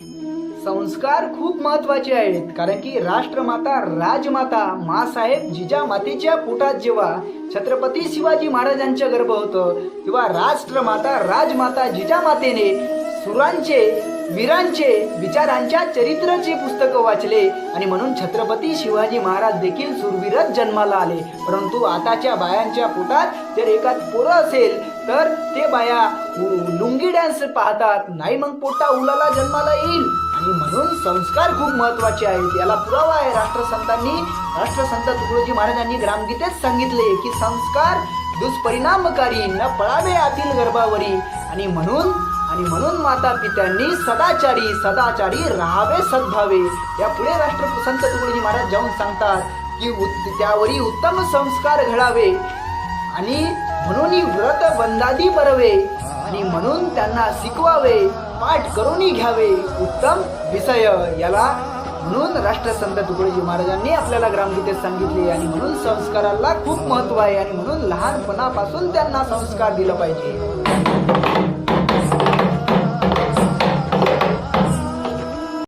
संस्कार खूप महत्त्वाचे आहेत कारण की राष्ट्रमाता राजमाता मासाहेब जिजा मातेच्या पोटात जेव्हा छत्रपती शिवाजी महाराजांचं गर्भ होतं तेव्हा राष्ट्रमाता राजमाता जिजामातेने सुरांचे वीरांचे विचारांच्या चरित्राचे पुस्तक वाचले आणि म्हणून छत्रपती शिवाजी महाराज देखील सुरवीरच जन्माला आले. परंतु आताच्या बायांच्या पोटात जर एखाद पोरं असेल तर ते बाया लुंगी डान्स पाहतात. नाही मग पोटा उलाला जन्माला येईल. आणि म्हणून संस्कार खूप महत्त्वाचे आहेत. याला पुरावा आहे. राष्ट्रसंतांनी राष्ट्रसंत तुकडोजी महाराजांनी ग्रामगीतेत सांगितले की संस्कार दुष्परिणामकारी न पळावे आतील गर्भावरी. आणि म्हणून आणि म्हणून माता पित्यांनी सदाचारी सदाचारी राहावे सद्भावे. या पुढे राष्ट्रसंत तुकडोजी महाराज जाऊन सांगतात की उत् त्यावरी उत्तम संस्कार घडावे. आणि म्हणून व्रत बंदादी बरवे. आणि म्हणून त्यांना शिकवावे पाठ करूनही घ्यावे. उत्तम विषय. याला म्हणून राष्ट्रसंत तुकडोजी महाराजांनी आपल्याला ग्रामगीतेत सांगितले. आणि म्हणून संस्काराला खूप महत्त्व आहे. आणि म्हणून लहानपणापासून त्यांना संस्कार दिला पाहिजे.